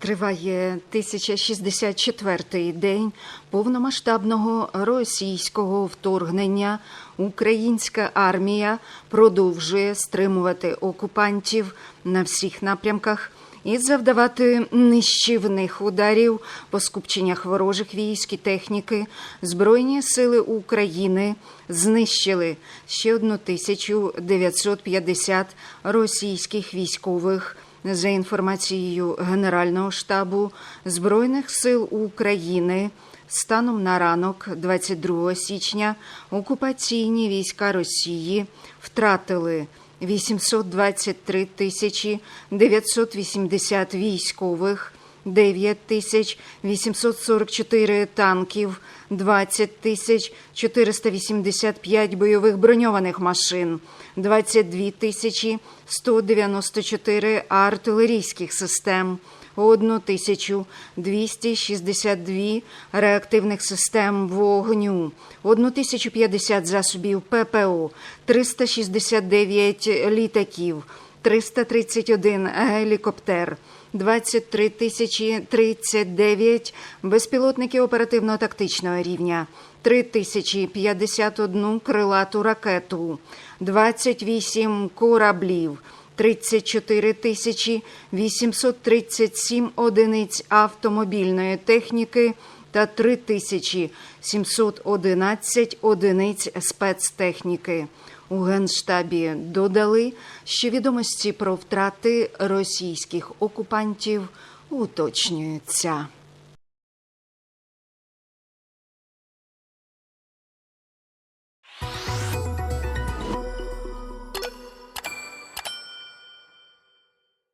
Триває 1064-й день повномасштабного російського вторгнення. Українська армія продовжує стримувати окупантів на всіх напрямках і завдавати нищівних ударів по скупченнях ворожих військ і техніки. Збройні сили України знищили ще 1950 російських військових. За інформацією Генерального штабу Збройних сил України, станом на ранок 22 січня окупаційні війська Росії втратили 823 тисячі 980 військових, 9 тисяч 844 танків, 20 тисяч 485 бойових броньованих машин, 22 тисячі 194 артилерійських систем, 1262 реактивних систем вогню, 1050 засобів ППО, 369 літаків, 331 гелікоптер, 23 тисячі 39 безпілотників оперативно-тактичного рівня, 3 тисячі 51 крилату ракету, 28 кораблів, 34 тисячі 837 одиниць автомобільної техніки та 3 тисячі 711 одиниць спецтехніки. У Генштабі додали, що відомості про втрати російських окупантів уточнюються.